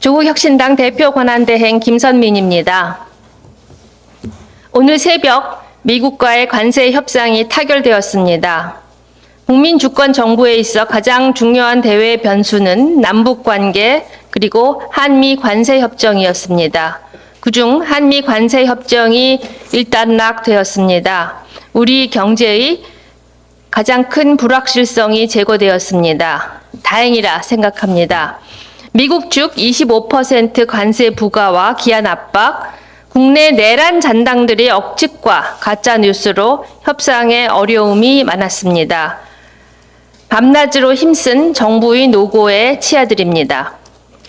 조국혁신당 대표 권한대행 김선민입니다. 오늘 새벽 미국과의 관세 협상이 타결되었습니다. 국민 주권 정부에 있어 가장 중요한 대외 변수는 남북 관계 그리고 한미 관세 협정이었습니다. 그중 한미 관세 협정이 일단락되었습니다. 우리 경제의 가장 큰 불확실성이 제거되었습니다. 다행이라 생각합니다. 미국 측25% 관세 부과와 기한 압박, 국내 내란 잔당들의 억측과 가짜 뉴스로 협상에 어려움이 많았습니다. 밤낮으로 힘쓴 정부의 노고에 치아드립니다.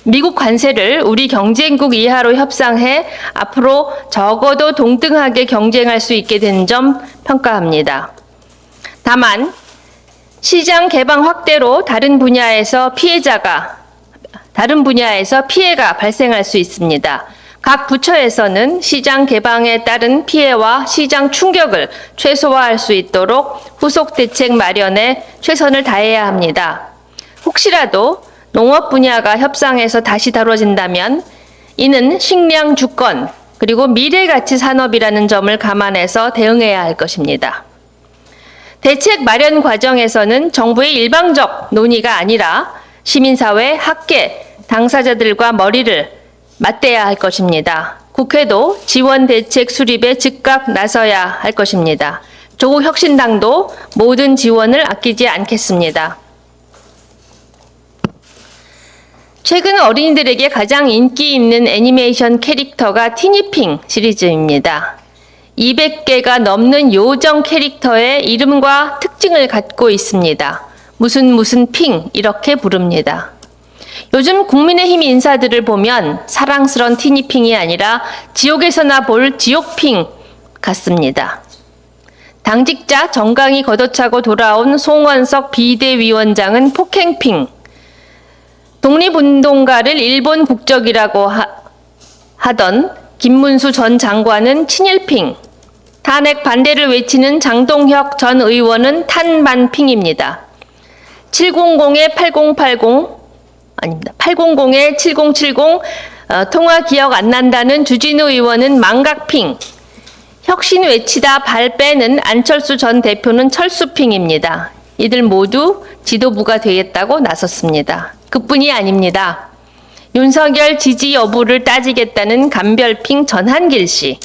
미국 관세를 우리 경쟁국 이하로 협상해 앞으로 적어도 동등하게 경쟁할 수 있게 된 점 평가합니다. 다만 시장 개방 확대로 다른 분야에서 피해자가 다른 분야에서 피해가 발생할 수 있습니다. 각 부처에서는 시장 개방에 따른 피해와 시장 충격을 최소화할 수 있도록 후속 대책 마련에 최선을 다해야 합니다. 혹시라도 농업 분야가 협상에서 다시 다뤄진다면 이는 식량 주권 그리고 미래 가치 산업이라는 점을 감안해서 대응해야 할 것입니다. 대책 마련 과정에서는 정부의 일방적 논의가 아니라 시민사회, 학계, 당사자들과 머리를 맞대야 할 것입니다. 국회도 지원 대책 수립에 즉각 나서야 할 것입니다. 조국 혁신당도 모든 지원을 아끼지 않겠습니다. 최근 어린이들에게 가장 인기 있는 애니메이션 캐릭터가 티니핑 시리즈입니다. 200개가 넘는 요정 캐릭터의 이름과 특징을 갖고 있습니다. 무슨 무슨 핑 이렇게 부릅니다. 요즘 국민의힘 인사들을 보면 사랑스런 티니핑이 아니라 지옥에서나 볼 지옥핑 같습니다. 당직자 정강이 걷어차고 돌아온 송원석 비대위원장은 폭행핑, 독립운동가를 일본 국적이라고 하, 하던 김문수 전 장관은 친일핑, 탄핵 반대를 외치는 장동혁 전 의원은 탄반핑입니다. 700에 8080 아닙니다. 800에 7070 어, 통화 기억 안 난다는 주진우 의원은 망각핑. 혁신 외치다 발 빼는 안철수 전 대표는 철수핑입니다. 이들 모두 지도부가 되겠다고 나섰습니다. 그뿐이 아닙니다. 윤석열 지지 여부를 따지겠다는 감별핑 전한길 씨.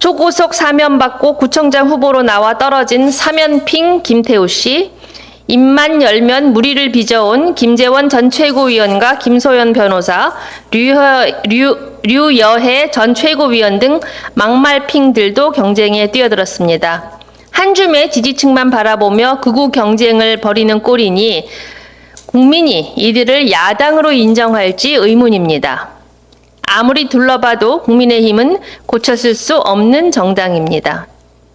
초고속 사면 받고 구청장 후보로 나와 떨어진 사면핑 김태우 씨. 입만 열면 무리를 빚어온 김재원 전 최고위원과 김소연 변호사, 류여, 류, 류여해 전 최고위원 등 막말핑들도 경쟁에 뛰어들었습니다. 한 줌의 지지층만 바라보며 극우 경쟁을 벌이는 꼴이니 국민이 이들을 야당으로 인정할지 의문입니다. 아무리 둘러봐도 국민의힘은 고쳤을 수 없는 정당입니다.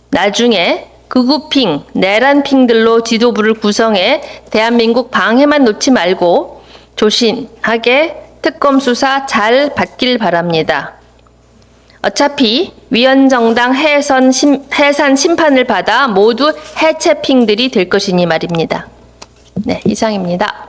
나중에 극우핑, 내란핑들로 지도부를 구성해 대한민국 방해만 놓지 말고 조신하게 특검 수사 잘 받길 바랍니다. 어차피 위원정당 해선 심, 해산 심판을 받아 모두 해체핑들이 될 것이니 말입니다. 네, 이상입니다.